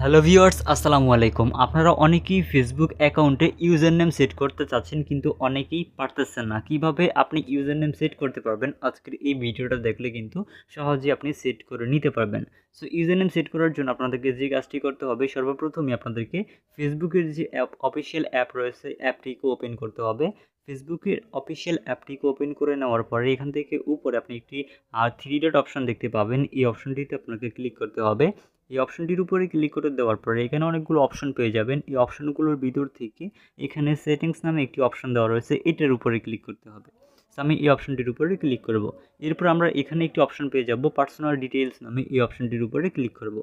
Hello viewers, আসসালামু আলাইকুম। আপনারা অনেকেই ফেসবুক অ্যাকাউন্টে ইউজার নেম সেট করতে চাচ্ছেন কিন্তু অনেকেই পারতেছেন না। কীভাবে আপনি ইউজার নেম সেট করতে পারবেন? আজকের এই ভিডিওটা দেখলে কিন্তু সহজেই আপনি সেট করে নিতে পারবেন। সো ইউজার নেম সেট করার জন্য আপনাদেরকে যে কাজটি করতে হবে সর্বপ্রথমে আপনাদেরকে ফেসবুকের যে অ্যাপ অফিসিয়াল অ্যাপ রয়েছে, অ্যাপটিকে ওপেন করতে হবে। ফেসবুকের অফিসিয়াল অ্যাপটিকে ওপেন করে নেওয়ার পরে এখান থেকে উপরে আপনি একটি থ্রি ডট অপশন দেখতে পাবেন। এই অপশনটিতে আপনাকে ক্লিক করতে হবে। এই অপশনটির উপরে ক্লিক করে দেওয়ার পরে এখানে অনেকগুলো অপশন পেয়ে যাবেন। এই অপশনগুলোর ভিতর থেকে এখানে সেটিংস নামে একটি অপশন দেওয়া রয়েছে, এটার উপরে ক্লিক করতে হবে। আমি এই অপশনটির উপরে ক্লিক করব। এরপর আমরা এখানে একটি অপশন পেয়ে যাব পার্সোনাল ডিটেলস নামে এই অপশনটির উপরে ক্লিক করব।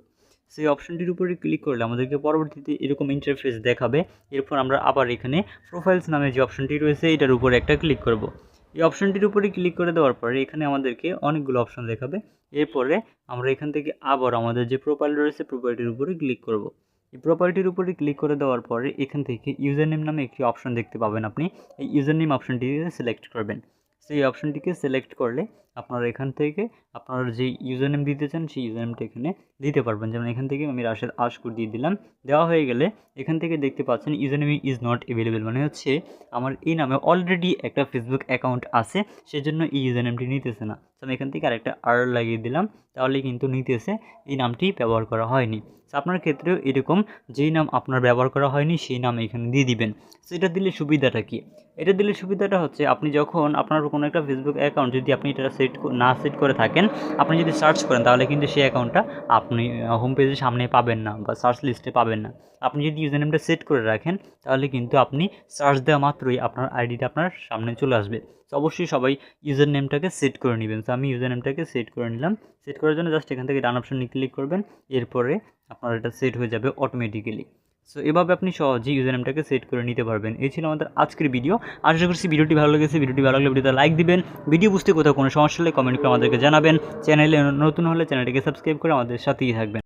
সেই অপশনটির উপরে ক্লিক করলে আমাদেরকে পরবর্তীতে এরকম ইন্টারফেস দেখাবে। এরপর আমরা আবার এখানে প্রোফাইলস নামে যে অপশনটি রয়েছে, এটার উপরে একটা ক্লিক করব। এই অপশানটির উপরে ক্লিক করে দেওয়ার পরে এখানে আমাদেরকে অনেকগুলো অপশান দেখাবে। এরপরে আমরা এখান থেকে আবার আমাদের যে প্রোফাইল রয়েছে প্রোপার্টির উপরে ক্লিক করব। এই প্রপার্টির উপরে ক্লিক করে দেওয়ার পরে এখান থেকে ইউজার নেম নামে একটি অপশন দেখতে পাবেন আপনি। এই ইউজার নেম অপশানটি সিলেক্ট করবেন। সেই অপশানটিকে সিলেক্ট করলে আপনারা এখান থেকে আপনারা যে ইউজার নেম দিতে চান, সেই ইউজার নেমটা এখানে দিতে পারবেন। যেমন এখান থেকে আমি রাশেদ আশকুর দিয়ে দিলাম। দেওয়া হয়ে গেলে এখান থেকে দেখতে পাচ্ছেন user name is not available মানে হচ্ছে আমার এই নামে অলরেডি একটা ফেসবুক অ্যাকাউন্ট আছে, সেজন্য এই ইউজার নেমটি নিতেছে না। আমি এখান থেকে আরেকটা আর লাগিয়ে দিলাম, তাহলে কিন্তু নিতেছে এই নামটি ব্যবহার করা হয়নি। আপনার ক্ষেত্রেও এরকম যেই নাম আপনার ব্যবহার করা হয়নি, সেই নাম এখানে দিয়ে দিবেন। সেটা দিলে সুবিধাটা কি? এটা দিলে সুবিধাটা হচ্ছে আপনি যখন আপনার কোনো একটা ফেসবুক অ্যাকাউন্ট যদি আপনি এটা সেট না সেট করে থাকেন, আপনি যদি সার্চ করেন, তাহলে কিন্তু সেই অ্যাকাউন্টটা আপনি হোম পেজের সামনে পাবেন না বা সার্চ লিস্টে পাবেন না। আপনি যদি ইউজার নেমটা সেট করে রাখেন, তাহলে কিন্তু আপনি সার্চ দেওয়া মাত্রই আপনার আইডিটা আপনার সামনে চলে আসবে। তো অবশ্যই সবাই ইউজার নেমটাকে সেট করে নেবেন। আমি ইউজার নেমটাকে সেট করে নিলাম। সেট করার জন্য জাস্ট এখান থেকে ডান অপশনে ক্লিক করবেন। এরপরে আপনার এটা সেট হয়ে যাবে অটোমেটিক্যালি সো এভাবে আপনি সহজেই ইউজার নেমটাকে সেট করে নিতে পারবেন। এই ছিল আমাদের আজকের ভিডিও আশা করছি ভিডিওটি ভালো লেগেছে। ভিডিওটি ভালো লাগলে ভিডিওতে লাইক দিবেন। ভিডিও বুঝতে কোথাও কোনো সমস্যা হলে কমেন্ট করে আমাদেরকে জানাবেন। চ্যানেলে নতুন হলে চ্যানেলটিকে সাবস্ক্রাইব করে আমাদের সাথেই থাকবেন।